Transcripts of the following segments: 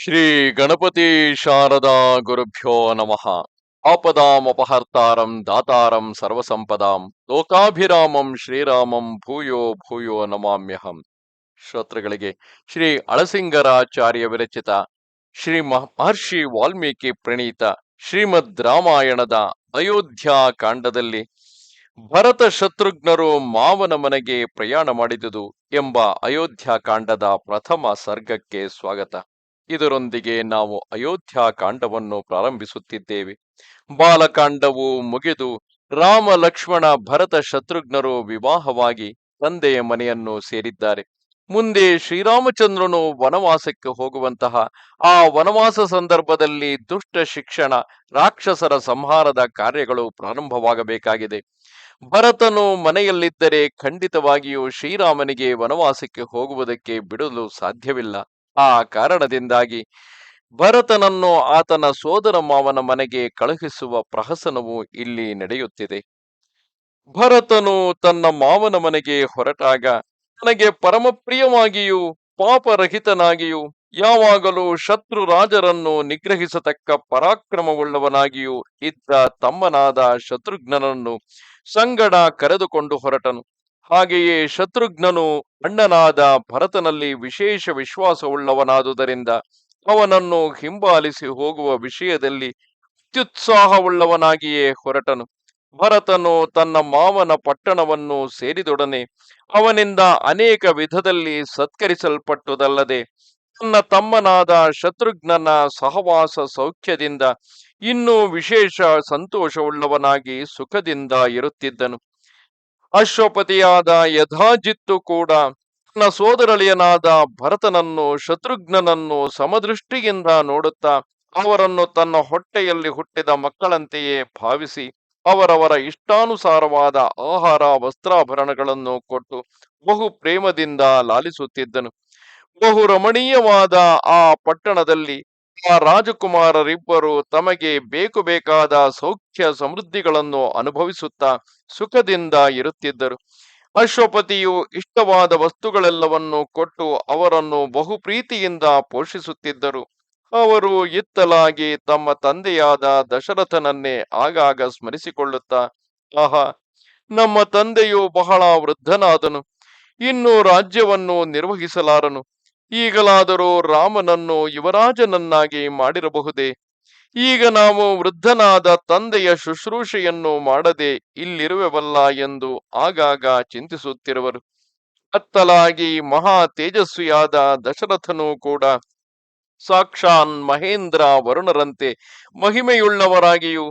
ಶ್ರೀ ಗಣಪತಿ ಶಾರದಾ ಗುರುಭ್ಯೋ ನಮಃ. ಆಪದಾಮಪಹರ್ತಾರಂ ದಾತಾರಂ ಸರ್ವಸಂಪದಾಂ ಲೋಕಾಭಿರಾಮಂ ಶ್ರೀರಾಮಂ ಭೂಯೋ ಭೂಯೋ ನಮಾಮ್ಯಹಂ. ಶ್ರೋತೃಗಳಿಗೆ ಶ್ರೀ ಅಳಸಿಂಗರಾಚಾರ್ಯ ವಿರಚಿತ, ಶ್ರೀ ಮಹ- ಮಹರ್ಷಿ ವಾಲ್ಮೀಕಿ ಪ್ರಣೀತ, ಶ್ರೀಮದ್ ರಾಮಾಯಣದ ಅಯೋಧ್ಯ ಕಾಂಡದಲ್ಲಿ ಭರತ ಶತ್ರುಘ್ನರು ಮಾವನ ಮನೆಗೆ ಪ್ರಯಾಣ ಮಾಡಿದುದು ಎಂಬ ಅಯೋಧ್ಯ ಕಾಂಡದ ಪ್ರಥಮ ಸರ್ಗಕ್ಕೆ ಸ್ವಾಗತ. ಇದರೊಂದಿಗೆ ನಾವು ಅಯೋಧ್ಯ ಕಾಂಡವನ್ನು ಪ್ರಾರಂಭಿಸುತ್ತಿದ್ದೇವೆ. ಬಾಲಕಾಂಡವು ಮುಗಿದು ರಾಮ, ಲಕ್ಷ್ಮಣ, ಭರತ ಶತ್ರುಘ್ನರು ವಿವಾಹವಾಗಿ ತಂದೆಯ ಮನೆಯನ್ನು ಸೇರಿದ್ದಾರೆ. ಮುಂದೆ ಶ್ರೀರಾಮಚಂದ್ರನು ವನವಾಸಕ್ಕೆ ಹೋಗುವಂತಹ ಆ ವನವಾಸ ಸಂದರ್ಭದಲ್ಲಿ ದುಷ್ಟ ಶಿಕ್ಷಣ, ರಾಕ್ಷಸರ ಸಂಹಾರದ ಕಾರ್ಯಗಳು ಪ್ರಾರಂಭವಾಗಬೇಕಾಗಿದೆ. ಭರತನು ಮನೆಯಲ್ಲಿದ್ದರೆ ಖಂಡಿತವಾಗಿಯೂ ಶ್ರೀರಾಮನಿಗೆ ವನವಾಸಕ್ಕೆ ಹೋಗುವುದಕ್ಕೆ ಬಿಡಲು ಸಾಧ್ಯವಿಲ್ಲ. ಆ ಕಾರಣದಿಂದಾಗಿ ಭರತನನ್ನು ಆತನ ಸೋದರ ಮಾವನ ಮನೆಗೆ ಕಳುಹಿಸುವ ಪ್ರಹಸನವು ಇಲ್ಲಿ ನಡೆಯುತ್ತಿದೆ. ಭರತನು ತನ್ನ ಮಾವನ ಮನೆಗೆ ಹೊರಟಾಗ ತನಗೆ ಪರಮಪ್ರಿಯವಾಗಿಯೂ ಪಾಪರಹಿತನಾಗಿಯೂ ಯಾವಾಗಲೂ ಶತ್ರು ರಾಜರನ್ನು ನಿಗ್ರಹಿಸತಕ್ಕ ಪರಾಕ್ರಮವುಳ್ಳವನಾಗಿಯೂ ಇದ್ದ ತಮ್ಮನಾದ ಶತ್ರುಘ್ನನನ್ನು ಸಂಗಡ ಕರೆದುಕೊಂಡು ಹೊರಟನು. ಹಾಗೆಯೇ ಶತ್ರುಘ್ನನು ಅಣ್ಣನಾದ ಭರತನಲ್ಲಿ ವಿಶೇಷ ವಿಶ್ವಾಸವುಳ್ಳವನಾದುದರಿಂದ ಅವನನ್ನು ಹಿಂಬಾಲಿಸಿ ಹೋಗುವ ವಿಷಯದಲ್ಲಿ ಅತ್ಯುತ್ಸಾಹವುಳ್ಳವನಾಗಿಯೇ ಹೊರಟನು. ಭರತನು ತನ್ನ ಮಾವನ ಪಟ್ಟಣವನ್ನು ಸೇರಿದೊಡನೆ ಅವನಿಂದ ಅನೇಕ ವಿಧದಲ್ಲಿ ಸತ್ಕರಿಸಲ್ಪಟ್ಟುದಲ್ಲದೆ ತನ್ನ ತಮ್ಮನಾದ ಶತ್ರುಘ್ನನ ಸಹವಾಸ ಸೌಖ್ಯದಿಂದ ಇನ್ನೂ ವಿಶೇಷ ಸಂತೋಷವುಳ್ಳವನಾಗಿ ಸುಖದಿಂದ ಇರುತ್ತಿದ್ದನು. ಅಶ್ವಪತಿಯಾದ ಯಥಾಜಿತ್ತು ಕೂಡ ತನ್ನ ಸೋದರಳಿಯನಾದ ಭರತನನ್ನು, ಶತ್ರುಘ್ನನನ್ನು ಸಮದೃಷ್ಟಿಯಿಂದ ನೋಡುತ್ತಾ ಅವರನ್ನು ತನ್ನ ಹೊಟ್ಟೆಯಲ್ಲಿ ಹುಟ್ಟಿದ ಮಕ್ಕಳಂತೆಯೇ ಭಾವಿಸಿ ಅವರವರ ಇಷ್ಟಾನುಸಾರವಾದ ಆಹಾರ, ವಸ್ತ್ರಾಭರಣಗಳನ್ನು ಕೊಟ್ಟು ಬಹು ಪ್ರೇಮದಿಂದ ಲಾಲಿಸುತ್ತಿದ್ದನು. ಬಹು ರಮಣೀಯವಾದ ಆ ಪಟ್ಟಣದಲ್ಲಿ ರಾಜಕುಮಾರರಿಬ್ಬರು ತಮಗೆ ಬೇಕು ಬೇಕಾದ ಸೌಖ್ಯ ಸಮೃದ್ಧಿಗಳನ್ನು ಅನುಭವಿಸುತ್ತಾ ಸುಖದಿಂದ ಇರುತ್ತಿದ್ದರು. ಅಶ್ವಪತಿಯು ಇಷ್ಟವಾದ ವಸ್ತುಗಳೆಲ್ಲವನ್ನು ಕೊಟ್ಟು ಅವರನ್ನು ಬಹು ಪ್ರೀತಿಯಿಂದ ಪೋಷಿಸುತ್ತಿದ್ದರು. ಅವರು ಇತ್ತಲಾಗಿ ತಮ್ಮ ತಂದೆಯಾದ ದಶರಥನನ್ನೇ ಆಗಾಗ ಸ್ಮರಿಸಿಕೊಳ್ಳುತ್ತಾ, ಆಹಾ, ನಮ್ಮ ತಂದೆಯು ಬಹಳ ವೃದ್ಧನಾದನು. ಇನ್ನು ರಾಜ್ಯವನ್ನು ನಿರ್ವಹಿಸಲಾರನು. ಈಗಲಾದರೂ ರಾಮನನ್ನು ಯುವರಾಜನನ್ನಾಗಿ ಮಾಡಿರಬಹುದೇ? ಈಗ ನಾವು ವೃದ್ಧನಾದ ತಂದೆಯ ಶುಶ್ರೂಷೆಯನ್ನು ಮಾಡದೆ ಇಲ್ಲಿರುವೆವಲ್ಲ ಎಂದು ಆಗಾಗ ಚಿಂತಿಸುತ್ತಿರುವರು. ಅತ್ತಲಾಗಿ ಮಹಾ ತೇಜಸ್ವಿಯಾದ ದಶರಥನು ಕೂಡ ಸಾಕ್ಷಾನ್ ಮಹೇಂದ್ರ ವರುಣರಂತೆ ಮಹಿಮೆಯುಳ್ಳವರಾಗಿಯೂ,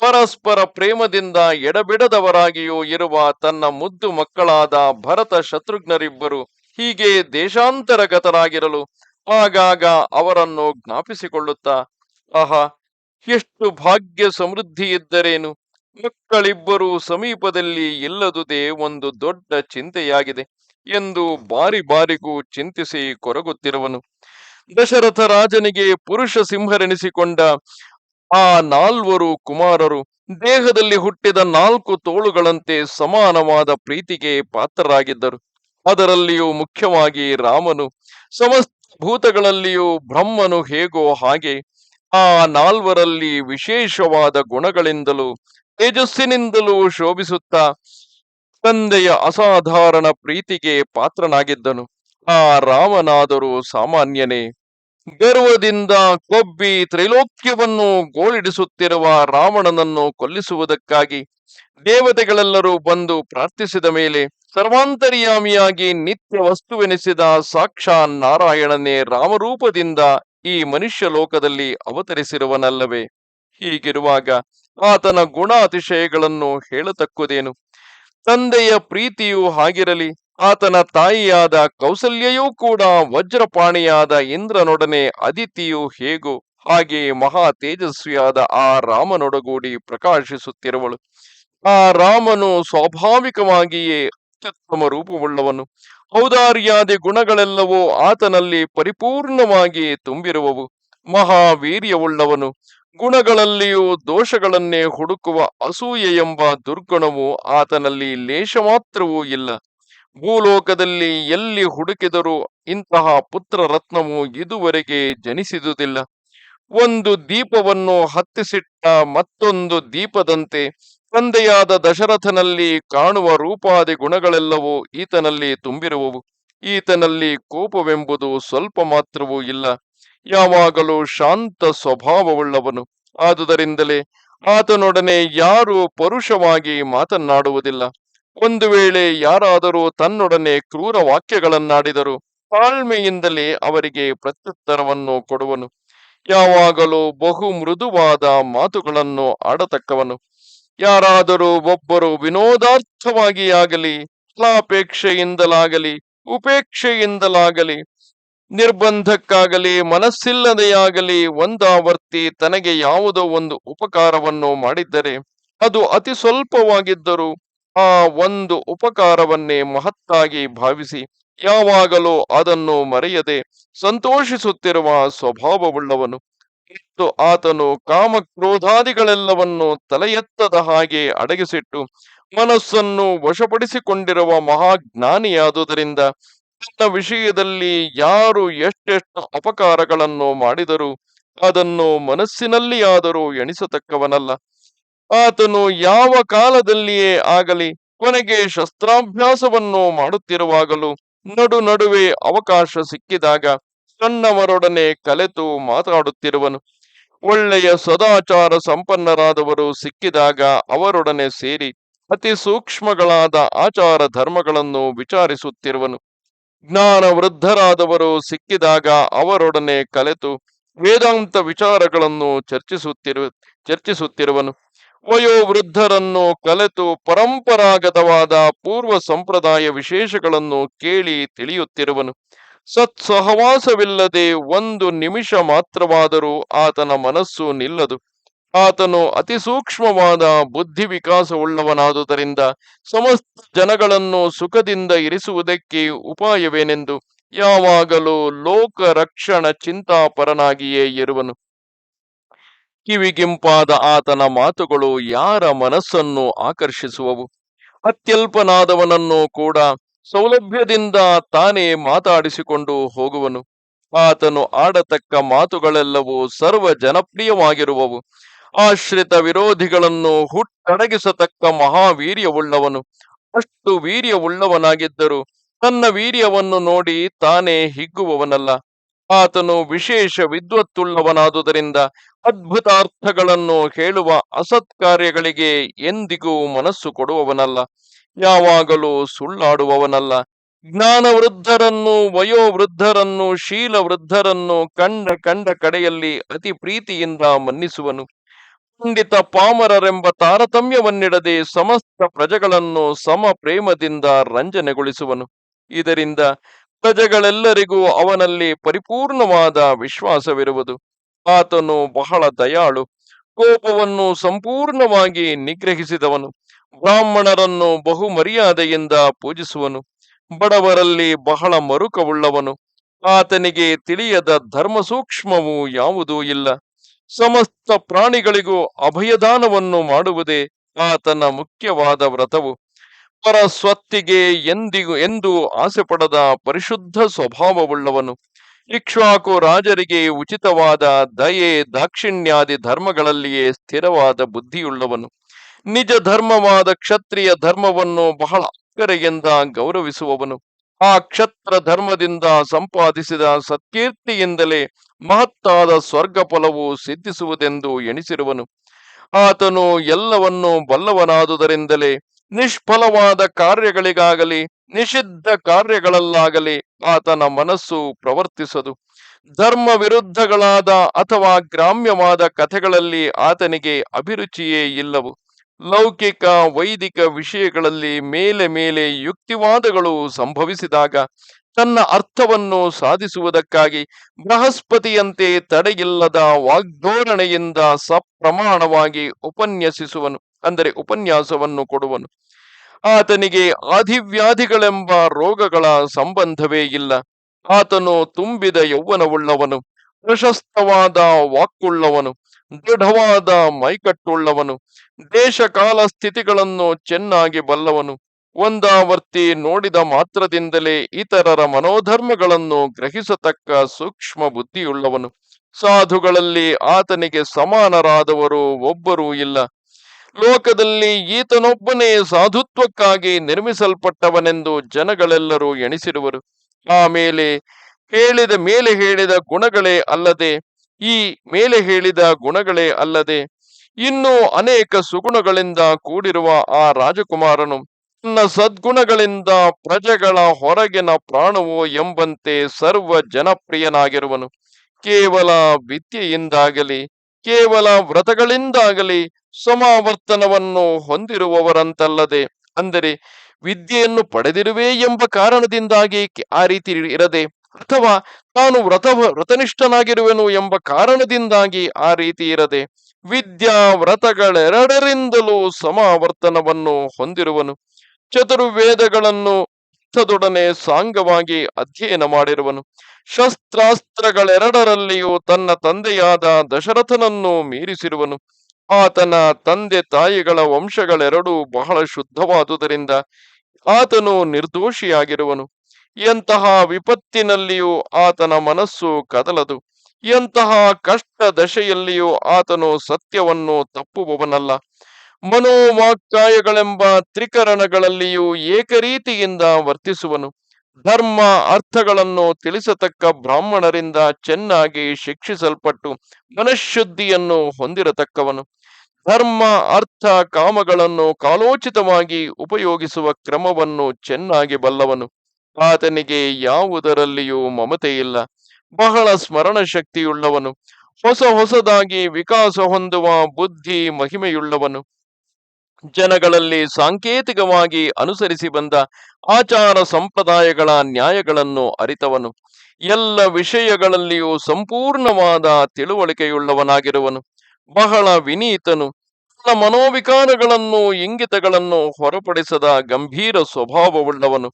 ಪರಸ್ಪರ ಪ್ರೇಮದಿಂದ ಎಡಬಿಡದವರಾಗಿಯೂ ಇರುವ ತನ್ನ ಮುದ್ದು ಮಕ್ಕಳಾದ ಭರತ ಶತ್ರುಘ್ನರಿಬ್ಬರು ಹೀಗೆ ದೇಶಾಂತರಗತರಾಗಿರಲು ಆಗಾಗ ಅವರನ್ನು ಜ್ಞಾಪಿಸಿಕೊಳ್ಳುತ್ತಾ, ಆಹಾ, ಎಷ್ಟು ಭಾಗ್ಯ ಸಮೃದ್ಧಿ ಇದ್ದರೇನು? ಮಕ್ಕಳಿಬ್ಬರು ಸಮೀಪದಲ್ಲಿ ಇಲ್ಲದುದೇ ಒಂದು ದೊಡ್ಡ ಚಿಂತೆಯಾಗಿದೆ ಎಂದು ಬಾರಿ ಬಾರಿಗೂ ಚಿಂತಿಸಿ ಕೊರಗುತ್ತಿರುವನು. ದಶರಥ ರಾಜನಿಗೆ ಪುರುಷ ಸಿಂಹರೆನಿಸಿಕೊಂಡ ಆ ನಾಲ್ವರು ಕುಮಾರರು ದೇಹದಲ್ಲಿ ಹುಟ್ಟಿದ ನಾಲ್ಕು ತೋಳುಗಳಂತೆ ಸಮಾನವಾದ ಪ್ರೀತಿಗೆ ಪಾತ್ರರಾಗಿದ್ದರು. ಅದರಲ್ಲಿಯೂ ಮುಖ್ಯವಾಗಿ ರಾಮನು ಸಮಸ್ತ ಭೂತಗಳಲ್ಲಿಯೂ ಬ್ರಹ್ಮನು ಹೇಗೋ ಹಾಗೆ ಆ ನಾಲ್ವರಲ್ಲಿ ವಿಶೇಷವಾದ ಗುಣಗಳಿಂದಲೂ ತೇಜಸ್ಸಿನಿಂದಲೂ ಶೋಭಿಸುತ್ತಾ ತಂದೆಯ ಅಸಾಧಾರಣ ಪ್ರೀತಿಗೆ ಪಾತ್ರನಾಗಿದ್ದನು. ಆ ರಾಮನಾದರೂ ಸಾಮಾನ್ಯನೇ. ಗರ್ವದಿಂದ ಕೊಬ್ಬಿ ತ್ರೈಲೋಕ್ಯವನ್ನು ಗೋಳಿಡಿಸುತ್ತಿರುವ ರಾವಣನನ್ನು ಕೊಲ್ಲಿಸುವುದಕ್ಕಾಗಿ ದೇವತೆಗಳೆಲ್ಲರೂ ಬಂದು ಪ್ರಾರ್ಥಿಸಿದ ಮೇಲೆ ಸರ್ವಾಂತರ್ಯಾಮಿಯಾಗಿ ನಿತ್ಯ ವಸ್ತುವೆನಿಸಿದ ಸಾಕ್ಷಾ ನಾರಾಯಣನೇ ರಾಮರೂಪದಿಂದ ಈ ಮನುಷ್ಯ ಲೋಕದಲ್ಲಿ ಅವತರಿಸಿರುವನಲ್ಲವೇ? ಹೀಗಿರುವಾಗ ಆತನ ಗುಣ ಅತಿಶಯಗಳನ್ನು ಹೇಳತಕ್ಕುದೇನು? ತಂದೆಯ ಪ್ರೀತಿಯೂ ಹಾಗಿರಲಿ, ಆತನ ತಾಯಿಯಾದ ಕೌಸಲ್ಯೆಯೂ ಕೂಡ ವಜ್ರಪಾಣಿಯಾದ ಇಂದ್ರನೊಡನೆ ಅದಿತಿಯು ಹೇಗೋ ಹಾಗೆ ಮಹಾ ತೇಜಸ್ವಿಯಾದ ಆ ರಾಮನೊಡಗೂಡಿ ಪ್ರಕಾಶಿಸುತ್ತಿರುವಳು. ಆ ರಾಮನು ಸ್ವಾಭಾವಿಕವಾಗಿಯೇ ಅತ್ಯುತ್ತಮ ರೂಪವುಳ್ಳವನು ಔದಾರ್ಯಾದಿ ಗುಣಗಳೆಲ್ಲವೂ ಆತನಲ್ಲಿ ಪರಿಪೂರ್ಣವಾಗಿ ತುಂಬಿರುವವು. ಮಹಾವೀರ್ಯವುಳ್ಳವನು. ಗುಣಗಳಲ್ಲಿಯೂ ದೋಷಗಳನ್ನೇ ಹುಡುಕುವ ಅಸೂಯೆ ಎಂಬ ದುರ್ಗುಣವು ಆತನಲ್ಲಿ ಲೇಷ ಮಾತ್ರವೂ ಇಲ್ಲ. ಭೂಲೋಕದಲ್ಲಿ ಎಲ್ಲಿ ಹುಡುಕಿದರೂ ಇಂತಹ ಪುತ್ರ ರತ್ನವು ಇದುವರೆಗೆ ಜನಿಸಿದುದಿಲ್ಲ. ಒಂದು ದೀಪವನ್ನು ಹತ್ತಿಸಿಟ್ಟ ಮತ್ತೊಂದು ದೀಪದಂತೆ ತಂದೆಯಾದ ದಶರಥನಲ್ಲಿ ಕಾಣುವ ರೂಪಾದಿ ಗುಣಗಳೆಲ್ಲವೂ ಈತನಲ್ಲಿ ತುಂಬಿರುವವು. ಈತನಲ್ಲಿ ಕೋಪವೆಂಬುದು ಸ್ವಲ್ಪ ಮಾತ್ರವೂ ಇಲ್ಲ. ಯಾವಾಗಲೂ ಶಾಂತ ಸ್ವಭಾವವುಳ್ಳವನು. ಆದುದರಿಂದಲೇ ಆತನೊಡನೆ ಯಾರು ಪರುಷವಾಗಿ ಮಾತನಾಡುವುದಿಲ್ಲ ಒಂದು ವೇಳೆ ಯಾರಾದರೂ ತನ್ನೊಡನೆ ಕ್ರೂರ ವಾಕ್ಯಗಳನ್ನಾಡಿದರು ತಾಳ್ಮೆಯಿಂದಲೇ ಅವರಿಗೆ ಪ್ರತ್ಯುತ್ತರವನ್ನು ಕೊಡುವನು. ಯಾವಾಗಲೂ ಬಹು ಮೃದುವಾದ ಮಾತುಗಳನ್ನು ಆಡತಕ್ಕವನು. ಯಾರಾದರೂ ಒಬ್ಬರು ವಿನೋದಾರ್ಥವಾಗಿ ಆಗಲಿ ಫಲಾಪೇಕ್ಷೆಯಿಂದಲಾಗಲಿ, ಉಪೇಕ್ಷೆಯಿಂದಲಾಗಲಿ, ನಿರ್ಬಂಧಕ್ಕಾಗಲಿ, ಮನಸ್ಸಿಲ್ಲದೆಯಾಗಲಿ ಒಂದಾವರ್ತಿ ತನಗೆ ಯಾವುದೋ ಒಂದು ಉಪಕಾರವನ್ನು ಮಾಡಿದ್ದರೆ ಅದು ಅತಿ ಸ್ವಲ್ಪವಾಗಿದ್ದರೂ ಆ ಒಂದು ಉಪಕಾರವನ್ನೇ ಮಹತ್ತಾಗಿ ಭಾವಿಸಿ ಯಾವಾಗಲೂ ಅದನ್ನು ಮರೆಯದೆ ಸಂತೋಷಿಸುತ್ತಿರುವ ಸ್ವಭಾವವುಳ್ಳವನು. ಮತ್ತು ಆತನು ಕಾಮಕ್ರೋಧಾದಿಗಳೆಲ್ಲವನ್ನು ತಲೆ ಎತ್ತದ ಹಾಗೆ ಅಡಗಿಸಿಟ್ಟು, ಮನಸ್ಸನ್ನು ವಶಪಡಿಸಿಕೊಂಡಿರುವ ಮಹಾಜ್ಞಾನಿಯಾದುದರಿಂದ ತನ್ನ ವಿಷಯದಲ್ಲಿ ಯಾರು ಎಷ್ಟೆಷ್ಟು ಅಪಕಾರಗಳನ್ನು ಮಾಡಿದರೂ ಅದನ್ನು ಮನಸ್ಸಿನಲ್ಲಿಯಾದರೂ ಎಣಿಸತಕ್ಕವನಲ್ಲ. ಆತನು ಯಾವ ಕಾಲದಲ್ಲಿಯೇ ಆಗಲಿ ಕೊನೆಗೆ ಶಸ್ತ್ರಾಭ್ಯಾಸವನ್ನು ಮಾಡುತ್ತಿರುವಾಗಲೂ ನಡು ನಡುವೆ ಅವಕಾಶ ಸಿಕ್ಕಿದಾಗ ಸಣ್ಣವರೊಡನೆ ಕಲೆತು ಮಾತಾಡುತ್ತಿರುವನು. ಒಳ್ಳೆಯ ಸದಾಚಾರ ಸಂಪನ್ನರಾದವರು ಸಿಕ್ಕಿದಾಗ ಅವರೊಡನೆ ಸೇರಿ ಅತಿ ಸೂಕ್ಷ್ಮಗಳಾದ ಆಚಾರ ಧರ್ಮಗಳನ್ನು ವಿಚಾರಿಸುತ್ತಿರುವನು. ಜ್ಞಾನ ವೃದ್ಧರಾದವರು ಸಿಕ್ಕಿದಾಗ ಅವರೊಡನೆ ಕಲೆತು ವೇದಾಂತ ವಿಚಾರಗಳನ್ನು ಚರ್ಚಿಸುತ್ತಿರು, ಚರ್ಚಿಸುತ್ತಿರುವನು. ವಯೋವೃದ್ಧರನ್ನು ಕಲೆತು ಪರಂಪರಾಗತವಾದ ಪೂರ್ವ ಸಂಪ್ರದಾಯ ವಿಶೇಷಗಳನ್ನು ಕೇಳಿ ತಿಳಿಯುತ್ತಿರುವನು. ಸತ್ಸಹವಾಸವಿಲ್ಲದೆ ಒಂದು ನಿಮಿಷ ಮಾತ್ರವಾದರೂ ಆತನ ಮನಸ್ಸು ನಿಲ್ಲದು. ಆತನು ಅತಿ ಸೂಕ್ಷ್ಮವಾದ ಬುದ್ಧಿ ವಿಕಾಸವುಳ್ಳವನಾದುದರಿಂದ ಸಮಸ್ತ ಜನಗಳನ್ನು ಸುಖದಿಂದ ಇರಿಸುವುದಕ್ಕೆ ಉಪಾಯವೇನೆಂದು ಯಾವಾಗಲೂ ಲೋಕ ರಕ್ಷಣ ಚಿಂತಾಪರನಾಗಿಯೇ ಇರುವನು. ಕಿವಿಗಿಂಪಾದ ಆತನ ಮಾತುಗಳು ಯಾರ ಮನಸ್ಸನ್ನು ಆಕರ್ಷಿಸುವವು? ಅತ್ಯಲ್ಪನಾದವನನ್ನು ಕೂಡ ಸೌಲಭ್ಯದಿಂದ ತಾನೇ ಮಾತಾಡಿಸಿಕೊಂಡು ಹೋಗುವನು. ಆತನು ಆಡತಕ್ಕ ಮಾತುಗಳೆಲ್ಲವೂ ಸರ್ವ ಜನಪ್ರಿಯವಾಗಿರುವವು. ಆಶ್ರಿತ ವಿರೋಧಿಗಳನ್ನು ಹುಟ್ಟಡಗಿಸತಕ್ಕ ಮಹಾವೀರ್ಯವುಳ್ಳವನು. ಅಷ್ಟು ವೀರ್ಯವುಳ್ಳವನಾಗಿದ್ದರೂ ತನ್ನ ವೀರ್ಯವನ್ನು ನೋಡಿ ತಾನೇ ಹಿಗ್ಗುವವನಲ್ಲ. ಆತನು ವಿಶೇಷ ವಿದ್ವತ್ತುಳ್ಳವನಾದುದರಿಂದ ಅದ್ಭುತಾರ್ಥಗಳನ್ನು ಹೇಳುವ ಅಸತ್ಕಾರ್ಯಗಳಿಗೆ ಎಂದಿಗೂ ಮನಸ್ಸು ಕೊಡುವವನಲ್ಲ. ಯಾವಾಗಲೂ ಸುಳ್ಳಾಡುವವನಲ್ಲ. ಜ್ಞಾನ ವೃದ್ಧರನ್ನು ವಯೋವೃದ್ಧರನ್ನು ಶೀಲ ವೃದ್ಧರನ್ನು ಕಂಡ ಕಂಡ ಕಡೆಯಲ್ಲಿ ಅತಿ ಪ್ರೀತಿಯಿಂದ ಮನ್ನಿಸುವನು. ಪಂಡಿತ ಪಾಮರರೆಂಬ ತಾರತಮ್ಯವನ್ನಿಡದೆ ಸಮಸ್ತ ಪ್ರಜೆಗಳನ್ನು ಸಮ ಪ್ರೇಮದಿಂದ ರಂಜನೆಗೊಳಿಸುವನು. ಇದರಿಂದ ಪ್ರಜೆಗಳೆಲ್ಲರಿಗೂ ಅವನಲ್ಲಿ ಪರಿಪೂರ್ಣವಾದ ವಿಶ್ವಾಸವಿರುವುದು. ಆತನು ಬಹಳ ದಯಾಳು. ಕೋಪವನ್ನು ಸಂಪೂರ್ಣವಾಗಿ ನಿಗ್ರಹಿಸಿದವನು. ಬ್ರಾಹ್ಮಣರನ್ನು ಬಹು ಮರ್ಯಾದೆಯಿಂದ ಪೂಜಿಸುವನು. ಬಡವರಲ್ಲಿ ಬಹಳ ಮರುಕವುಳ್ಳವನು. ಆತನಿಗೆ ತಿಳಿಯದ ಧರ್ಮ ಸೂಕ್ಷ್ಮವು ಯಾವುದೂ ಇಲ್ಲ. ಸಮಸ್ತ ಪ್ರಾಣಿಗಳಿಗೂ ಅಭಯದಾನವನ್ನು ಮಾಡುವುದೇ ಆತನ ಮುಖ್ಯವಾದ ವ್ರತವು. ಪರ ಸ್ವತ್ತಿಗೆ ಎಂದಿಗೂ ಎಂದು ಆಸೆ ಪಡದ ಪರಿಶುದ್ಧ ಸ್ವಭಾವವುಳ್ಳವನು. ಇಕ್ಷ್ವಾಕು ರಾಜರಿಗೆ ಉಚಿತವಾದ ದಯೆ, ದಾಕ್ಷಿಣ್ಯಾದಿ ಧರ್ಮಗಳಲ್ಲಿಯೇ ಸ್ಥಿರವಾದ ಬುದ್ಧಿಯುಳ್ಳವನು. ನಿಜ ಧರ್ಮವಾದ ಕ್ಷತ್ರಿಯ ಧರ್ಮವನ್ನು ಬಹಳ ಅಕ್ಕರೆಯಿಂದ ಗೌರವಿಸುವವನು. ಆ ಕ್ಷತ್ರ ಧರ್ಮದಿಂದ ಸಂಪಾದಿಸಿದ ಸತ್ಕೀರ್ತಿಯಿಂದಲೇ ಮಹತ್ತಾದ ಸ್ವರ್ಗ ಫಲವು ಸಿದ್ಧಿಸುವುದೆಂದು ಎಣಿಸಿರುವನು. ಆತನು ಎಲ್ಲವನ್ನೂ ಬಲ್ಲವನಾದುದರಿಂದಲೇ, ನಿಷ್ಫಲವಾದ ಕಾರ್ಯಗಳಿಗಾಗಲಿ, ನಿಷಿದ್ಧ ಕಾರ್ಯಗಳಲ್ಲಾಗಲಿ ಆತನ ಮನಸ್ಸು ಪ್ರವರ್ತಿಸದು. ಧರ್ಮ ವಿರುದ್ಧಗಳಾದ ಅಥವಾ ಗ್ರಾಮ್ಯವಾದ ಕಥೆಗಳಲ್ಲಿ ಆತನಿಗೆ ಅಭಿರುಚಿಯೇ ಇಲ್ಲವು. ಲೌಕಿಕ, ವೈದಿಕ ವಿಷಯಗಳಲ್ಲಿ ಮೇಲೆ ಮೇಲೆ ಯುಕ್ತಿವಾದಗಳು ಸಂಭವಿಸಿದಾಗ ತನ್ನ ಅರ್ಥವನ್ನು ಸಾಧಿಸುವುದಕ್ಕಾಗಿ ಬೃಹಸ್ಪತಿಯಂತೆ ತಡೆಯಿಲ್ಲದ ವಾಗ್ಧೋರಣೆಯಿಂದ ಸಪ್ರಮಾಣವಾಗಿ ಉಪನ್ಯಸಿಸುವನು, ಅಂದರೆ ಉಪನ್ಯಾಸವನ್ನು ಕೊಡುವನು. ಆತನಿಗೆ ಆದಿವ್ಯಾಧಿಗಳೆಂಬ ರೋಗಗಳ ಸಂಬಂಧವೇ ಇಲ್ಲ. ಆತನು ತುಂಬಿದ ಯೌವನವುಳ್ಳವನು, ಪ್ರಶಸ್ತವಾದ ವಾಕ್ಕುಳ್ಳವನು, ದೃಢವಾದ ಮೈಕಟ್ಟುಳ್ಳವನು ದೇಶ ಕಾಲ ಸ್ಥಿತಿಗಳನ್ನು ಚೆನ್ನಾಗಿ ಬಲ್ಲವನು. ಒಂದಾವರ್ತಿ ನೋಡಿದ ಮಾತ್ರದಿಂದಲೇ ಇತರರ ಮನೋಧರ್ಮಗಳನ್ನು ಗ್ರಹಿಸತಕ್ಕ ಸೂಕ್ಷ್ಮ ಬುದ್ಧಿಯುಳ್ಳವನು ಸಾಧುಗಳಲ್ಲಿ ಆತನಿಗೆ ಸಮಾನರಾದವರು ಒಬ್ಬರೂ ಇಲ್ಲ. ಲೋಕದಲ್ಲಿ ಈತನೊಬ್ಬನೇ ಸಾಧುತ್ವಕ್ಕಾಗಿ ನಿರ್ಮಿಸಲ್ಪಟ್ಟವನೆಂದು ಜನಗಳೆಲ್ಲರೂ ಎಣಿಸಿರುವರು. ಆಮೇಲೆ ಹೇಳಿದ ಮೇಲೆ ಹೇಳಿದ ಗುಣಗಳೇ ಅಲ್ಲದೆ, ಈ ಮೇಲೆ ಹೇಳಿದ ಗುಣಗಳೇ ಅಲ್ಲದೆ ಇನ್ನೂ ಅನೇಕ ಸುಗುಣಗಳಿಂದ ಕೂಡಿರುವ ಆ ರಾಜಕುಮಾರನು ತನ್ನ ಸದ್ಗುಣಗಳಿಂದ ಪ್ರಜೆಗಳ ಹೊರಗಿನ ಪ್ರಾಣವು ಎಂಬಂತೆ ಸರ್ವ ಜನಪ್ರಿಯನಾಗಿರುವನು. ಕೇವಲ ವಿದ್ಯೆಯಿಂದಾಗಲಿ, ಕೇವಲ ವ್ರತಗಳಿಂದಾಗಲಿ ಸಮಾವರ್ತನವನ್ನು ಹೊಂದಿರುವವರಂತಲ್ಲದೆ, ಅಂದರೆ ವಿದ್ಯೆಯನ್ನು ಪಡೆದಿರುವೆ ಎಂಬ ಕಾರಣದಿಂದಾಗಿ ಆ ರೀತಿ ಇರದೆ, ಅಥವಾ ತಾನು ವ್ರತ ವ್ರತನಿಷ್ಠನಾಗಿರುವೆನು ಎಂಬ ಕಾರಣದಿಂದಾಗಿ ಆ ರೀತಿ ಇರದೆ ವಿದ್ಯಾ ವ್ರತಗಳೆರಡರಿಂದಲೂ ಸಮಾವರ್ತನವನ್ನು ಹೊಂದಿರುವನು. ಚತುರ್ವೇದಗಳನ್ನು ಅರ್ಥದೊಡನೆ ಸಾಂಗವಾಗಿ ಅಧ್ಯಯನ ಮಾಡಿರುವನು. ಶಸ್ತ್ರಾಸ್ತ್ರಗಳೆರಡರಲ್ಲಿಯೂ ತನ್ನ ತಂದೆಯಾದ ದಶರಥನನ್ನು ಮೀರಿಸಿರುವನು. ಆತನ ತಂದೆ ತಾಯಿಗಳ ವಂಶಗಳೆರಡೂ ಬಹಳ ಶುದ್ಧವಾದುದರಿಂದ ಆತನು ನಿರ್ದೋಷಿಯಾಗಿರುವನು. ಎಂತಹ ವಿಪತ್ತಿನಲ್ಲಿಯೂ ಆತನ ಮನಸ್ಸು ಕದಲದು. ಎಂತಹ ಕಷ್ಟ ದಶೆಯಲ್ಲಿಯೂ ಆತನು ಸತ್ಯವನ್ನು ತಪ್ಪುವವನಲ್ಲ. ಮನೋವಾಕ್ಕಾಯಗಳೆಂಬ ತ್ರಿಕರಣಗಳಲ್ಲಿಯೂ ಏಕರೀತಿಯಿಂದ ವರ್ತಿಸುವನು. ಧರ್ಮ ಅರ್ಥಗಳನ್ನು ತಿಳಿಸತಕ್ಕ ಬ್ರಾಹ್ಮಣರಿಂದ ಚೆನ್ನಾಗಿ ಶಿಕ್ಷಿಸಲ್ಪಟ್ಟು ಮನಃಶುದ್ಧಿಯನ್ನು ಹೊಂದಿರತಕ್ಕವನು. ಧರ್ಮ ಅರ್ಥ ಕಾಮಗಳನ್ನು ಕಾಲೋಚಿತವಾಗಿ ಉಪಯೋಗಿಸುವ ಕ್ರಮವನ್ನು ಚೆನ್ನಾಗಿ ಬಲ್ಲವನು. ಆತನಿಗೆ ಯಾವುದರಲ್ಲಿಯೂ ಮಮತೆಯಿಲ್ಲ. ಬಹಳ ಸ್ಮರಣ ಶಕ್ತಿಯುಳ್ಳವನು ಹೊಸ ಹೊಸದಾಗಿ ವಿಕಾಸ ಹೊಂದುವ ಬುದ್ಧಿ ಮಹಿಮೆಯುಳ್ಳವನು. ಜನಗಳಲ್ಲಿ ಸಾಂಕೇತಿಕವಾಗಿ ಅನುಸರಿಸಿ ಬಂದ ಆಚಾರ ಸಂಪ್ರದಾಯಗಳ ನ್ಯಾಯಗಳನ್ನು ಅರಿತವನು. ಎಲ್ಲ ವಿಷಯಗಳಲ್ಲಿಯೂ ಸಂಪೂರ್ಣವಾದ ತಿಳುವಳಿಕೆಯುಳ್ಳವನಾಗಿರುವನು. ಬಹಳ ವಿನೀತನು. ತನ್ನ ಮನೋವಿಕಾರಗಳನ್ನು, ಇಂಗಿತಗಳನ್ನು ಹೊರಪಡಿಸದ ಗಂಭೀರ ಸ್ವಭಾವವುಳ್ಳವನು.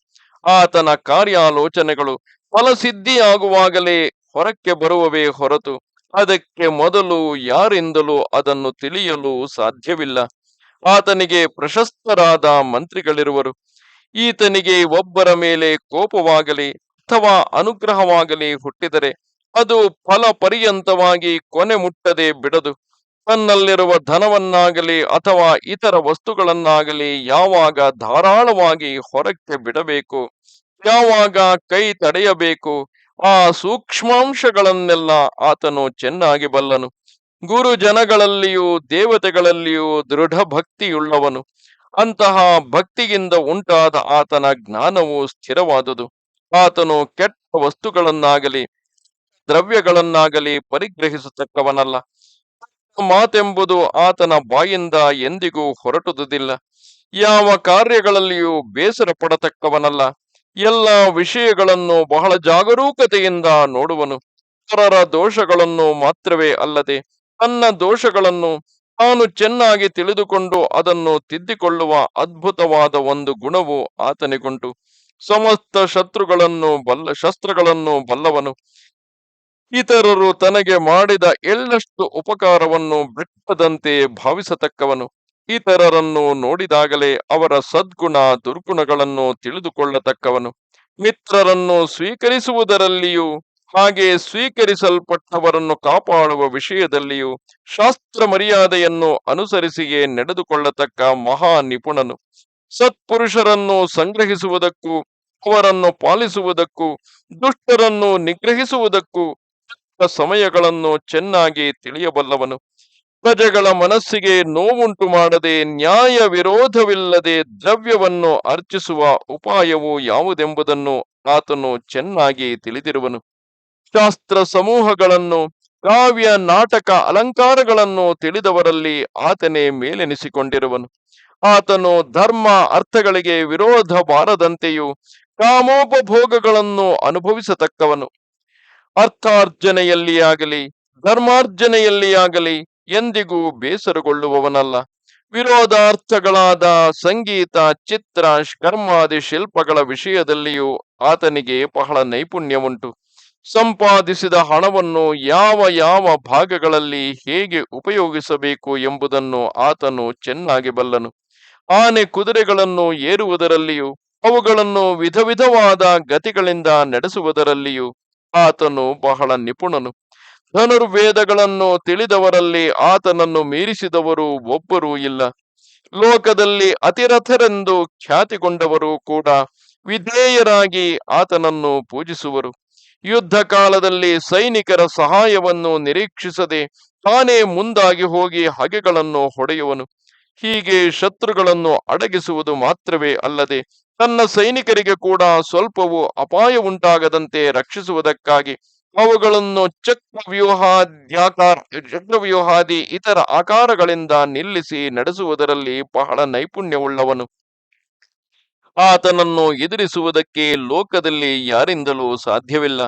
ಆತನ ಕಾರ್ಯಾಲೋಚನೆಗಳು ಫಲಸಿದ್ಧಿಯಾಗುವಾಗಲೇ ಹೊರಕ್ಕೆ ಬರುವವೇ ಹೊರತು ಅದಕ್ಕೆ ಮೊದಲು ಯಾರಿಂದಲೂ ಅದನ್ನು ತಿಳಿಯಲು ಸಾಧ್ಯವಿಲ್ಲ. ಆತನಿಗೆ ಪ್ರಶಸ್ತರಾದ ಮಂತ್ರಿಗಳಿರುವರು. ಈತನಿಗೆ ಒಬ್ಬರ ಮೇಲೆ ಕೋಪವಾಗಲಿ ಅಥವಾ ಅನುಗ್ರಹವಾಗಲಿ ಹುಟ್ಟಿದರೆ ಅದು ಫಲ ಪರ್ಯಂತವಾಗಿ ಕೊನೆ ಮುಟ್ಟದೆ ಬಿಡದು. ತನ್ನಲ್ಲಿರುವ ಧನವನ್ನಾಗಲಿ ಅಥವಾ ಇತರ ವಸ್ತುಗಳನ್ನಾಗಲಿ ಯಾವಾಗ ಧಾರಾಳವಾಗಿ ಹೊರಕ್ಕೆ ಬಿಡಬೇಕು? ಯಾವಾಗ ಕೈ ತಡೆಯಬೇಕು? ಆ ಸೂಕ್ಷ್ಮಾಂಶಗಳನ್ನೆಲ್ಲ ಆತನು ಚೆನ್ನಾಗಿ ಬಲ್ಲನು. ಗುರು ಜನಗಳಲ್ಲಿಯೂ ದೇವತೆಗಳಲ್ಲಿಯೂ ದೃಢ ಭಕ್ತಿಯುಳ್ಳವನು. ಅಂತಹ ಭಕ್ತಿಯಿಂದ ಉಂಟಾದ ಆತನ ಜ್ಞಾನವು ಸ್ಥಿರವಾದುದು. ಆತನು ಕೆಟ್ಟ ವಸ್ತುಗಳನ್ನಾಗಲಿ, ದ್ರವ್ಯಗಳನ್ನಾಗಲಿ ಪರಿಗ್ರಹಿಸತಕ್ಕವನಲ್ಲ. ಮಾತೆಂಬುದು ಆತನ ಬಾಯಿಂದ ಎಂದಿಗೂ ಹೊರಟುದುದಿಲ್ಲ. ಯಾವ ಕಾರ್ಯಗಳಲ್ಲಿಯೂ ಬೇಸರ ಪಡತಕ್ಕವನಲ್ಲ ಎಲ್ಲ ವಿಷಯಗಳನ್ನು ಬಹಳ ಜಾಗರೂಕತೆಯಿಂದ ನೋಡುವನು. ಇತರರ ದೋಷಗಳನ್ನು ಮಾತ್ರವೇ ಅಲ್ಲದೆ ತನ್ನ ದೋಷಗಳನ್ನು ತಾನು ಚೆನ್ನಾಗಿ ತಿಳಿದುಕೊಂಡು ಅದನ್ನು ತಿದ್ದಿಕೊಳ್ಳುವ ಅದ್ಭುತವಾದ ಒಂದು ಗುಣವು ಆತನಿಗುಂಟು. ಸಮಸ್ತ ಶತ್ರುಗಳನ್ನು ಬಲ್ಲ, ಶಸ್ತ್ರಗಳನ್ನು ಬಲ್ಲವನು. ಇತರರು ತನಗೆ ಮಾಡಿದ ಎಳ್ಳಷ್ಟು ಉಪಕಾರವನ್ನು ಬಿಟ್ಟದಂತೆ ಭಾವಿಸತಕ್ಕವನು. ಇತರರನ್ನು ನೋಡಿದಾಗಲೇ ಅವರ ಸದ್ಗುಣ ದುರ್ಗುಣಗಳನ್ನು ತಿಳಿದುಕೊಳ್ಳತಕ್ಕವನು. ಮಿತ್ರರನ್ನು ಸ್ವೀಕರಿಸುವುದರಲ್ಲಿಯೂ, ಹಾಗೆ ಸ್ವೀಕರಿಸಲ್ಪಟ್ಟವರನ್ನು ಕಾಪಾಡುವ ವಿಷಯದಲ್ಲಿಯೂ ಶಾಸ್ತ್ರ ಮರ್ಯಾದೆಯನ್ನು ಅನುಸರಿಸಿಯೇ ನಡೆದುಕೊಳ್ಳತಕ್ಕ ಮಹಾ ನಿಪುಣನು. ಸತ್ಪುರುಷರನ್ನು ಸಂಗ್ರಹಿಸುವುದಕ್ಕೂ, ಅವರನ್ನು ಪಾಲಿಸುವುದಕ್ಕೂ, ದುಷ್ಟರನ್ನು ನಿಗ್ರಹಿಸುವುದಕ್ಕೂ ಸಮಯಗಳನ್ನು ಚೆನ್ನಾಗಿ ತಿಳಿಯಬಲ್ಲವನು. ಪ್ರಜೆಗಳ ಮನಸ್ಸಿಗೆ ನೋವುಂಟು ಮಾಡದೆ ನ್ಯಾಯ ವಿರೋಧವಿಲ್ಲದೆ ದ್ರವ್ಯವನ್ನು ಅರ್ಚಿಸುವ ಉಪಾಯವು ಯಾವುದೆಂಬುದನ್ನು ಆತನು ಚೆನ್ನಾಗಿ ತಿಳಿದಿರುವನು. ಶಾಸ್ತ್ರ ಸಮೂಹಗಳನ್ನು, ಕಾವ್ಯ, ನಾಟಕ, ಅಲಂಕಾರಗಳನ್ನು ತಿಳಿದವರಲ್ಲಿ ಆತನೇ ಮೇಲೆನಿಸಿಕೊಂಡಿರುವನು. ಆತನು ಧರ್ಮ ಅರ್ಥಗಳಿಗೆ ವಿರೋಧ ಬಾರದಂತೆಯೂ ಕಾಮೋಪಭೋಗಗಳನ್ನು ಅನುಭವಿಸತಕ್ಕವನು. ಅರ್ಥಾರ್ಜನೆಯಲ್ಲಿಯಾಗಲಿ, ಧರ್ಮಾರ್ಜನೆಯಲ್ಲಿಯಾಗಲಿ ಎಂದಿಗೂ ಬೇಸರಗೊಳ್ಳುವವನಲ್ಲ. ವಿರೋಧಾರ್ಥಗಳಾದ ಸಂಗೀತ, ಚಿತ್ರ, ಕರ್ಮಾದಿ ಶಿಲ್ಪಗಳ ವಿಷಯದಲ್ಲಿಯೂ ಆತನಿಗೆ ಬಹಳ ನೈಪುಣ್ಯವುಂಟು. ಸಂಪಾದಿಸಿದ ಹಣವನ್ನು ಯಾವ ಯಾವ ಭಾಗಗಳಲ್ಲಿ ಹೇಗೆ ಉಪಯೋಗಿಸಬೇಕು ಎಂಬುದನ್ನು ಆತನು ಚೆನ್ನಾಗಿ ಬಲ್ಲನು. ಆನೆ ಕುದುರೆಗಳನ್ನು ಏರುವುದರಲ್ಲಿಯೂ, ಅವುಗಳನ್ನು ವಿಧ ವಿಧವಾದ ಗತಿಗಳಿಂದ ನಡೆಸುವುದರಲ್ಲಿಯೂ ಆತನು ಬಹಳ ನಿಪುಣನು. ಧನುರ್ವೇದಗಳನ್ನು ತಿಳಿದವರಲ್ಲಿ ಆತನನ್ನು ಮೀರಿಸಿದವರು ಒಬ್ಬರೂ ಇಲ್ಲ. ಲೋಕದಲ್ಲಿ ಅತಿರಥರೆಂದು ಖ್ಯಾತಿಗೊಂಡವರು ಕೂಡ ವಿಧೇಯರಾಗಿ ಆತನನ್ನು ಪೂಜಿಸುವರು. ಯುದ್ಧ ಕಾಲದಲ್ಲಿ ಸೈನಿಕರ ಸಹಾಯವನ್ನು ನಿರೀಕ್ಷಿಸದೆ ತಾನೇ ಮುಂದಾಗಿ ಹೋಗಿ ಹಗೆಗಳನ್ನು ಹೊಡೆಯುವನು. ಹೀಗೆ ಶತ್ರುಗಳನ್ನು ಅಡಗಿಸುವುದು ಮಾತ್ರವೇ ಅಲ್ಲದೆ ತನ್ನ ಸೈನಿಕರಿಗೆ ಕೂಡ ಸ್ವಲ್ಪವೂ ಅಪಾಯ ಉಂಟಾಗದಂತೆ ರಕ್ಷಿಸುವುದಕ್ಕಾಗಿ ಅವುಗಳನ್ನು ಚಕ್ರವ್ಯೂಹಾದ್ಯಾಕಾರ ಚಕ್ರವ್ಯೂಹಾದಿ ಇತರ ಆಕಾರಗಳಿಂದ ನಿಲ್ಲಿಸಿ ನಡೆಸುವುದರಲ್ಲಿ ಬಹಳ ನೈಪುಣ್ಯವುಳ್ಳವನು. ಆತನನ್ನು ಎದುರಿಸುವುದಕ್ಕೆ ಲೋಕದಲ್ಲಿ ಯಾರಿಂದಲೂ ಸಾಧ್ಯವಿಲ್ಲ.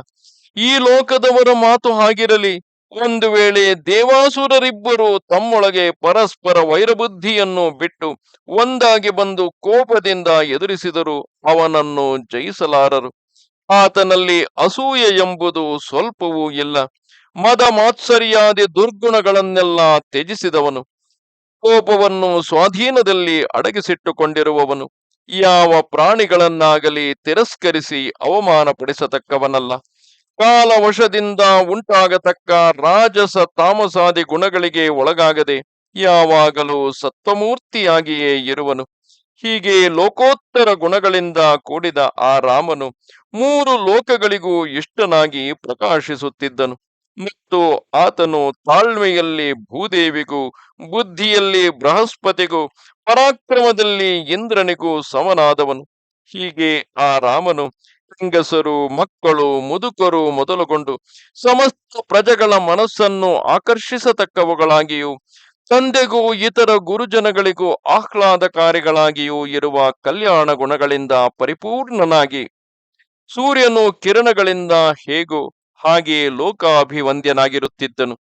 ಈ ಲೋಕದವರ ಮಾತು ಹಾಗಿರಲಿ. ಒಂದು ವೇಳೆ ದೇವಾಸುರರಿಬ್ಬರು ತಮ್ಮೊಳಗೆ ಪರಸ್ಪರ ವೈರಬುದ್ಧಿಯನ್ನು ಬಿಟ್ಟು ಒಂದಾಗಿ ಬಂದು ಕೋಪದಿಂದ ಎದುರಿಸಿದರು ಅವನನ್ನು ಜಯಿಸಲಾರರು. ಆತನಲ್ಲಿ ಅಸೂಯೆ ಎಂಬುದು ಸ್ವಲ್ಪವೂ ಇಲ್ಲ. ಮದ ಮಾತ್ಸರ್ಯಾದಿ ದುರ್ಗುಣಗಳನ್ನೆಲ್ಲ ತ್ಯಜಿಸಿದವನು. ಕೋಪವನ್ನು ಸ್ವಾಧೀನದಲ್ಲಿ ಅಡಗಿಸಿಟ್ಟುಕೊಂಡಿರುವವನು. ಯಾವ ಪ್ರಾಣಿಗಳನ್ನಾಗಲಿ ತಿರಸ್ಕರಿಸಿ ಅವಮಾನಪಡಿಸತಕ್ಕವನಲ್ಲ. ಕಾಲವಶದಿಂದ ಉಂಟಾಗತಕ್ಕ ರಾಜಸ ತಾಮಸಾದಿ ಗುಣಗಳಿಗೆ ಒಳಗಾಗದೆ ಯಾವಾಗಲೂ ಸತ್ವಮೂರ್ತಿಯಾಗಿಯೇ ಇರುವನು. ಹೀಗೆ ಲೋಕೋತ್ತರ ಗುಣಗಳಿಂದ ಕೂಡಿದ ಆ ರಾಮನು ಮೂರು ಲೋಕಗಳಿಗೂ ಇಷ್ಟನಾಗಿ ಪ್ರಕಾಶಿಸುತ್ತಿದ್ದನು. ಮತ್ತು ಆತನು ತಾಳ್ಮೆಯಲ್ಲಿ ಭೂದೇವಿಗೂ, ಬುದ್ಧಿಯಲ್ಲಿ ಬೃಹಸ್ಪತಿಗೂ, ಪರಾಕ್ರಮದಲ್ಲಿ ಇಂದ್ರನಿಗೂ ಸಮನಾದವನು. ಹೀಗೆ ಆ ರಾಮನು ಹೆಂಗಸರು, ಮಕ್ಕಳು, ಮುದುಕರು ಮೊದಲುಗೊಂಡು ಸಮಸ್ತ ಪ್ರಜೆಗಳ ಮನಸ್ಸನ್ನು ಆಕರ್ಷಿಸತಕ್ಕವುಗಳಾಗಿಯೂ ತಂದೆಗೂ ಇತರ ಗುರುಜನಗಳಿಗೂ ಆಹ್ಲಾದಕಾರಿಗಳಾಗಿಯೂ ಇರುವ ಕಲ್ಯಾಣ ಗುಣಗಳಿಂದ ಪರಿಪೂರ್ಣನಾಗಿ. ಸೂರ್ಯನು ಕಿರಣಗಳಿಂದ ಹೇಗೋ ಹಾಗೆ ಲೋಕಾಭಿವಂದ್ಯನಾಗಿರುತ್ತಿದ್ದನು.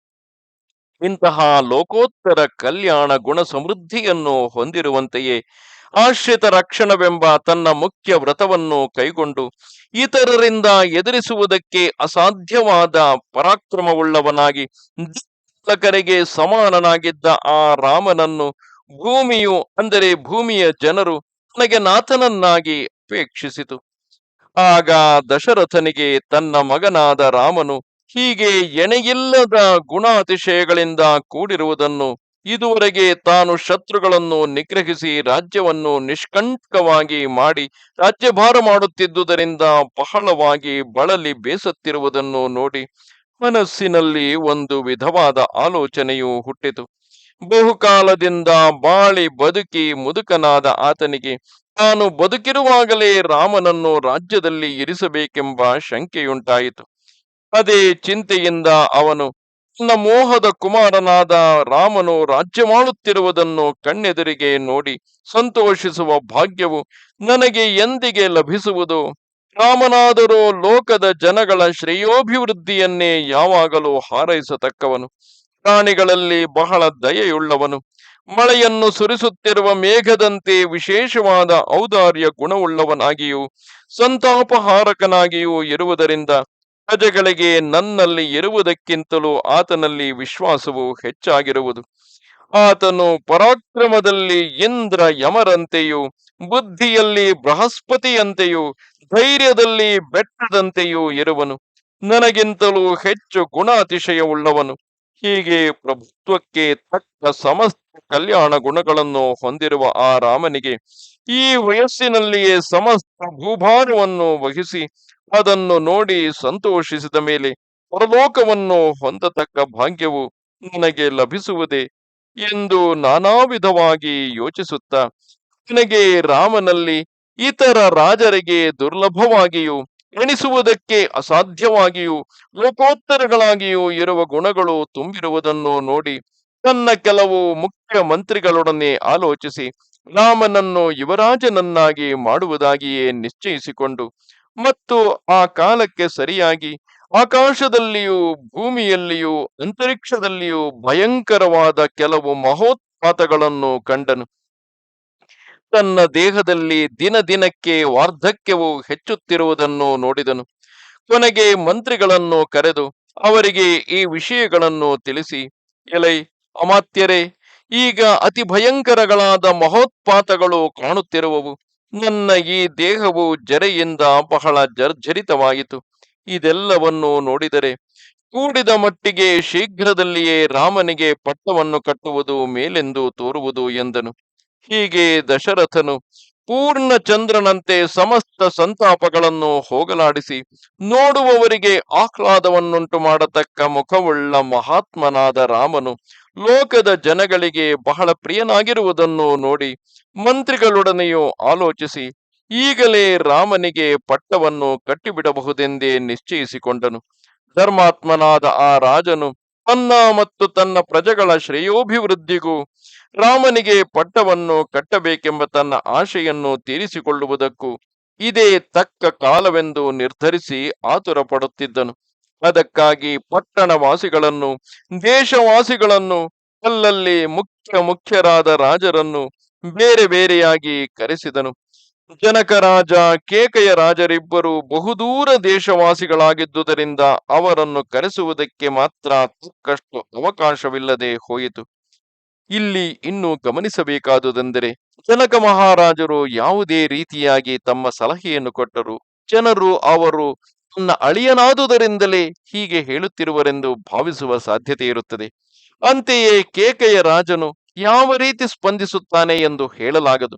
ಇಂತಹ ಲೋಕೋತ್ತರ ಕಲ್ಯಾಣ ಗುಣ ಸಮೃದ್ಧಿಯನ್ನು ಹೊಂದಿರುವಂತೆಯೇ ಆಶ್ರಿತ ರಕ್ಷಣವೆಂಬ ತನ್ನ ಮುಖ್ಯ ವ್ರತವನ್ನು ಕೈಗೊಂಡು ಇತರರಿಂದ ಎದುರಿಸುವುದಕ್ಕೆ ಅಸಾಧ್ಯವಾದ ಪರಾಕ್ರಮವುಳ್ಳವನಾಗಿ ಕರೆಗೆ ಸಮಾನನಾಗಿದ್ದ ಆ ರಾಮನನ್ನು ಭೂಮಿಯು, ಅಂದರೆ ಭೂಮಿಯ ಜನರು ತನಗೆ ನಾಥನನ್ನಾಗಿ ಅಪೇಕ್ಷಿಸಿತು. ಆಗ ದಶರಥನಿಗೆ ತನ್ನ ಮಗನಾದ ರಾಮನು ಹೀಗೆ ಎಣೆಯಿಲ್ಲದ ಗುಣಾತಿಶಯಗಳಿಂದ ಕೂಡಿರುವುದನ್ನು, ಇದುವರೆಗೆ ತಾನು ಶತ್ರುಗಳನ್ನು ನಿಗ್ರಹಿಸಿ ರಾಜ್ಯವನ್ನು ನಿಷ್ಕಂಟಕವಾಗಿ ಮಾಡಿ ರಾಜ್ಯಭಾರ ಮಾಡುತ್ತಿದ್ದುದರಿಂದ ಬಹಳವಾಗಿ ಬಳಲಿ ಬೇಸತ್ತಿರುವುದನ್ನು ನೋಡಿ ಮನಸ್ಸಿನಲ್ಲಿ ಒಂದು ವಿಧವಾದ ಆಲೋಚನೆಯು ಹುಟ್ಟಿತು. ಬಹುಕಾಲದಿಂದ ಬಾಳಿ ಬದುಕಿ ಮುದುಕನಾದ ಆತನಿಗೆ, ತಾನು ಬದುಕಿರುವಾಗಲೇ ರಾಮನನ್ನು ರಾಜ್ಯದಲ್ಲಿ ಇರಿಸಬೇಕೆಂಬ ಶಂಕೆಯುಂಟಾಯಿತು. ಅದೇ ಚಿಂತೆಯಿಂದ ಅವನು ತನ್ನ ಮೋಹದ ಕುಮಾರನಾದ ರಾಮನು ರಾಜ್ಯ ಮಾಡುತ್ತಿರುವುದನ್ನು ಕಣ್ಣೆದುರಿಗೆ ನೋಡಿ ಸಂತೋಷಿಸುವ ಭಾಗ್ಯವು ನನಗೆ ಎಂದಿಗೆ ಲಭಿಸುವುದು? ರಾಮನಾದರೂ ಲೋಕದ ಜನಗಳ ಶ್ರೇಯೋಭಿವೃದ್ಧಿಯನ್ನೇ ಯಾವಾಗಲೂ ಹಾರೈಸತಕ್ಕವನು. ಪ್ರಾಣಿಗಳಲ್ಲಿ ಬಹಳ ದಯೆಯುಳ್ಳವನು. ಮಳೆಯನ್ನು ಸುರಿಸುತ್ತಿರುವ ಮೇಘದಂತೆ ವಿಶೇಷವಾದ ಔದಾರ್ಯ ಗುಣವುಳ್ಳವನಾಗಿಯೂ, ಸಂತಾಪಹಾರಕನಾಗಿಯೂ ಇರುವುದರಿಂದ ಪ್ರಜೆಗಳಿಗೆ ನನ್ನಲ್ಲಿ ಇರುವುದಕ್ಕಿಂತಲೂ ಆತನಲ್ಲಿ ವಿಶ್ವಾಸವು ಹೆಚ್ಚಾಗಿರುವುದು. ಆತನು ಪರಾಕ್ರಮದಲ್ಲಿ ಇಂದ್ರ ಯಮರಂತೆಯೂ, ಬುದ್ಧಿಯಲ್ಲಿ ಬೃಹಸ್ಪತಿಯಂತೆಯೂ, ಧೈರ್ಯದಲ್ಲಿ ಬೆಟ್ಟದಂತೆಯೂ ಇರುವನು. ನನಗಿಂತಲೂ ಹೆಚ್ಚು ಗುಣಾತಿಶಯವುಳ್ಳವನು. ಹೀಗೆ ಪ್ರಭುತ್ವಕ್ಕೆ ತಕ್ಕ ಸಮಸ್ತ ಕಲ್ಯಾಣ ಗುಣಗಳನ್ನು ಹೊಂದಿರುವ ಆ ರಾಮನಿಗೆ ಈ ವಯಸ್ಸಿನಲ್ಲಿಯೇ ಸಮಸ್ತ ಭೂಭಾರವನ್ನು ವಹಿಸಿ ಅದನ್ನು ನೋಡಿ ಸಂತೋಷಿಸಿದ ಮೇಲೆ ಪರಲೋಕವನ್ನು ಹೊಂದತಕ್ಕ ಭಾಗ್ಯವು ನನಗೆ ಲಭಿಸುವುದೇ ಎಂದು ನಾನಾ ವಿಧವಾಗಿ ಯೋಚಿಸುತ್ತಾ, ನನಗೆ ರಾಮನಲ್ಲಿ ಇತರ ರಾಜರಿಗೆ ದುರ್ಲಭವಾಗಿಯೂ, ಎಣಿಸುವುದಕ್ಕೆ ಅಸಾಧ್ಯವಾಗಿಯೂ, ಲೋಕೋತ್ತರಗಳಾಗಿಯೂ ಇರುವ ಗುಣಗಳು ತುಂಬಿರುವುದನ್ನು ನೋಡಿ ತನ್ನ ಕೆಲವು ಮುಖ್ಯ ಮಂತ್ರಿಗಳೊಡನೆ ಆಲೋಚಿಸಿ, ರಾಮನನ್ನು ಯುವರಾಜನನ್ನಾಗಿ ಮಾಡುವುದಾಗಿಯೇ ನಿಶ್ಚಯಿಸಿಕೊಂಡು, ಮತ್ತು ಆ ಕಾಲಕ್ಕೆ ಸರಿಯಾಗಿ ಆಕಾಶದಲ್ಲಿಯೂ ಭೂಮಿಯಲ್ಲಿಯೂ ಅಂತರಿಕ್ಷದಲ್ಲಿಯೂ ಭಯಂಕರವಾದ ಕೆಲವು ಮಹೋತ್ಪಾತಗಳನ್ನು ಕಂಡನು. ತನ್ನ ದೇಹದಲ್ಲಿ ದಿನ ದಿನಕ್ಕೆ ವಾರ್ಧಕ್ಯವು ಹೆಚ್ಚುತ್ತಿರುವುದನ್ನು ನೋಡಿದನು. ಕೊನೆಗೆ ಮಂತ್ರಿಗಳನ್ನು ಕರೆದು ಅವರಿಗೆ ಈ ವಿಷಯಗಳನ್ನು ತಿಳಿಸಿ, ಎಲೈ, ಅಮಾತ್ಯರೇ, ಈಗ ಅತಿ ಭಯಂಕರಗಳಾದ ಮಹೋತ್ಪಾತಗಳು ಕಾಣುತ್ತಿರುವವು. ನನ್ನ ಈ ದೇಹವು ಜರೆಯಿಂದ ಬಹಳ ಜರ್ಜರಿತವಾಯಿತು. ಇದೆಲ್ಲವನ್ನು ನೋಡಿದರೆ ಕೂಡಿದ ಮಟ್ಟಿಗೆ ಶೀಘ್ರದಲ್ಲಿಯೇ ರಾಮನಿಗೆ ಪಟ್ಟವನ್ನು ಕಟ್ಟುವುದು ಮೇಲೆಂದು ತೋರುವುದು ಎಂದನು. ಹೀಗೆ ದಶರಥನು ಪೂರ್ಣ ಚಂದ್ರನಂತೆ ಸಮಸ್ತ ಸಂತಾಪಗಳನ್ನು ಹೋಗಲಾಡಿಸಿ ನೋಡುವವರಿಗೆ ಆಹ್ಲಾದವನ್ನುಂಟು ಮಾಡತಕ್ಕ ಮುಖವುಳ್ಳ ಮಹಾತ್ಮನಾದ ರಾಮನು ಲೋಕದ ಜನಗಳಿಗೆ ಬಹಳ ಪ್ರಿಯನಾಗಿರುವುದನ್ನು ನೋಡಿ ಮಂತ್ರಿಗಳೊಡನೆಯೂ ಆಲೋಚಿಸಿ ಈಗಲೇ ರಾಮನಿಗೆ ಪಟ್ಟವನ್ನು ಕಟ್ಟಿಬಿಡಬಹುದೆಂದೇ ನಿಶ್ಚಯಿಸಿಕೊಂಡನು. ಧರ್ಮಾತ್ಮನಾದ ಆ ರಾಜನು ತನ್ನ ಮತ್ತು ತನ್ನ ಪ್ರಜೆಗಳ ಶ್ರೇಯೋಭಿವೃದ್ಧಿಗೂ ರಾಮನಿಗೆ ಪಟ್ಟವನ್ನು ಕಟ್ಟಬೇಕೆಂಬ ತನ್ನ ಆಶೆಯನ್ನು ತೀರಿಸಿಕೊಳ್ಳುವುದಕ್ಕೂ ಇದೇ ತಕ್ಕ ಕಾಲವೆಂದು ನಿರ್ಧರಿಸಿ ಆತುರ ಪಡುತ್ತಿದ್ದನು ಅದಕ್ಕಾಗಿ ಪಟ್ಟಣವಾಸಿಗಳನ್ನು, ದೇಶವಾಸಿಗಳನ್ನು, ಅಲ್ಲಲ್ಲಿ ಮುಖ್ಯ ಮುಖ್ಯರಾದ ರಾಜರನ್ನು ಬೇರೆ ಬೇರೆಯಾಗಿ ಕರೆಸಿದನು. ಜನಕ ರಾಜ, ಕೇಕೆಯ ರಾಜರಿಬ್ಬರು ಬಹುದೂರ ದೇಶವಾಸಿಗಳಾಗಿದ್ದುದರಿಂದ ಅವರನ್ನು ಕರೆಸುವುದಕ್ಕೆ ಮಾತ್ರ ತಕ್ಕಷ್ಟು ಅವಕಾಶವಿಲ್ಲದೆ ಹೋಯಿತು. ಇಲ್ಲಿ ಇನ್ನು ಗಮನಿಸಬೇಕಾದುದೆಂದರೆ, ಜನಕ ಮಹಾರಾಜರು ಯಾವುದೇ ರೀತಿಯಾಗಿ ತಮ್ಮ ಸಲಹೆಯನ್ನು ಕೊಟ್ಟರು. ಜನರು ಅವರು ತನ್ನ ಅಳಿಯನಾದುದರಿಂದಲೇ ಹೀಗೆ ಹೇಳುತ್ತಿರುವರೆಂದು ಭಾವಿಸುವ ಸಾಧ್ಯತೆ ಇರುತ್ತದೆ ಅಂತೆಯೇ ಕೇಕೆಯ ರಾಜನು ಯಾವ ರೀತಿ ಸ್ಪಂದಿಸುತ್ತಾನೆ ಎಂದು ಹೇಳಲಾಗದು.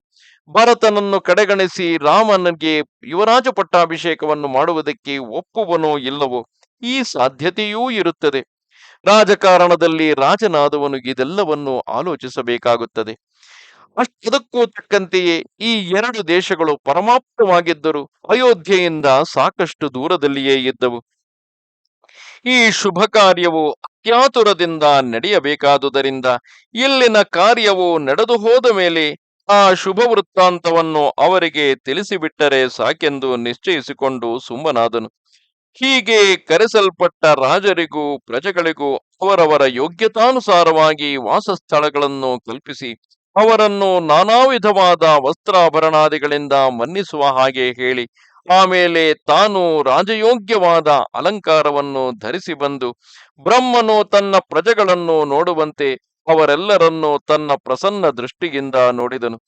ಭರತನನ್ನು ಕಡೆಗಣಿಸಿ ರಾಮನಿಗೆ ಯುವರಾಜ ಪಟ್ಟಾಭಿಷೇಕವನ್ನು ಮಾಡುವುದಕ್ಕೆ ಒಪ್ಪುವನೋ ಇಲ್ಲವೋ ಈ ಸಾಧ್ಯತೆಯೂ ಇರುತ್ತದೆ. ರಾಜಕಾರಣದಲ್ಲಿ ರಾಜನಾದವನು ಇದೆಲ್ಲವನ್ನು ಆಲೋಚಿಸಬೇಕಾಗುತ್ತದೆ. ಅಷ್ಟದಕ್ಕೂ ತಕ್ಕಂತೆಯೇ ಈ ಎರಡು ದೇಶಗಳು ಪರಮಾಪ್ತವಾಗಿದ್ದರು ಅಯೋಧ್ಯೆಯಿಂದ ಸಾಕಷ್ಟು ದೂರದಲ್ಲಿಯೇ ಇದ್ದವು. ಈ ಶುಭ ಕಾರ್ಯವು ಅತ್ಯಾತುರದಿಂದ ನಡೆಯಬೇಕಾದುದರಿಂದ ಇಲ್ಲಿನ ಕಾರ್ಯವು ನಡೆದು ಹೋದ ಮೇಲೆ ಆ ಶುಭ ವೃತ್ತಾಂತವನ್ನು ಅವರಿಗೆ ತಿಳಿಸಿಬಿಟ್ಟರೆ ಸಾಕೆಂದು ನಿಶ್ಚಯಿಸಿಕೊಂಡು ಸುಮ್ಮನಾದನು. ಹೀಗೆ ಕರೆಸಲ್ಪಟ್ಟ ರಾಜರಿಗೂ ಪ್ರಜೆಗಳಿಗೂ ಅವರವರ ಯೋಗ್ಯತಾನುಸಾರವಾಗಿ ವಾಸಸ್ಥಳಗಳನ್ನು ಕಲ್ಪಿಸಿ ಅವರನ್ನು ನಾನಾ ವಿಧವಾದ ವಸ್ತ್ರಾಭರಣಾದಿಗಳಿಂದ ಮನ್ನಿಸುವ ಹಾಗೆ ಹೇಳಿ ಆಮೇಲೆ ತಾನು ರಾಜಯೋಗ್ಯವಾದ ಅಲಂಕಾರವನ್ನು ಧರಿಸಿ ಬಂದು ಬ್ರಹ್ಮನು ತನ್ನ ಪ್ರಜೆಗಳನ್ನು ನೋಡುವಂತೆ ಅವರೆಲ್ಲರನ್ನು ತನ್ನ ಪ್ರಸನ್ನ ದೃಷ್ಟಿಯಿಂದ ನೋಡಿದನು.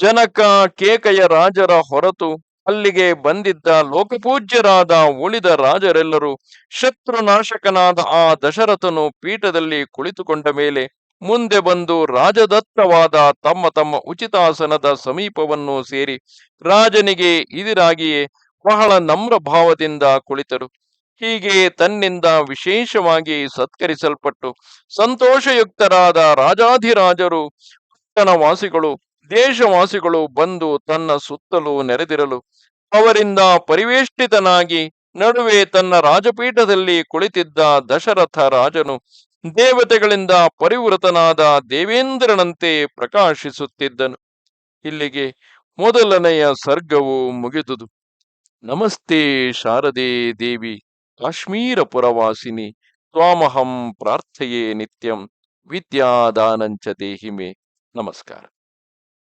ಜನಕ ಕೇಕಯ ರಾಜರ ಹೊರತು ಅಲ್ಲಿಗೆ ಬಂದಿದ್ದ ಲೋಕಪೂಜ್ಯರಾದ ಉಳಿದ ರಾಜರೆಲ್ಲರೂ ಶತ್ರುನಾಶಕನಾದ ಆ ದಶರಥನು ಪೀಠದಲ್ಲಿ ಕುಳಿತುಕೊಂಡ ಮೇಲೆ ಮುಂದೆ ಬಂದು ರಾಜದತ್ತವಾದ ತಮ್ಮ ತಮ್ಮ ಉಚಿತಾಸನದ ಸಮೀಪವನ್ನು ಸೇರಿ ರಾಜನಿಗೆ ಇದಿರಾಗಿಯೇ ಬಹಳ ನಮ್ರ ಭಾವದಿಂದ ಕುಳಿತರು. ಹೀಗೆ ತನ್ನಿಂದ ವಿಶೇಷವಾಗಿ ಸತ್ಕರಿಸಲ್ಪಟ್ಟು ಸಂತೋಷಯುಕ್ತರಾದ ರಾಜಾಧಿರಾಜರು, ಪಟ್ಟಣವಾಸಿಗಳು, ದೇಶವಾಸಿಗಳು ಬಂದು ತನ್ನ ಸುತ್ತಲೂ ನೆರೆದಿರಲು ಅವರಿಂದ ಪರಿವೇಷ್ಟಿತನಾಗಿ ನಡುವೆ ತನ್ನ ರಾಜಪೀಠದಲ್ಲಿ ಕುಳಿತಿದ್ದ ದಶರಥ ರಾಜನು ದೇವತೆಗಳಿಂದ ಪರಿವೃತನಾದ ದೇವೇಂದ್ರನಂತೆ ಪ್ರಕಾಶಿಸುತ್ತಿದ್ದನು. ಇಲ್ಲಿಗೆ ಮೊದಲನೆಯ ಸರ್ಗವು ಮುಗಿದುದು. ನಮಸ್ತೆ ಶಾರದೆ ದೇವಿ ಕಾಶ್ಮೀರ ಪುರವಾಸಿನಿ ತ್ವಾಮಹಂ ಪ್ರಾರ್ಥೆಯೇ ನಿತ್ಯಂ, ವಿದ್ಯಾದಾನಂಚ ದೇಹಿಮೆ. ನಮಸ್ಕಾರ.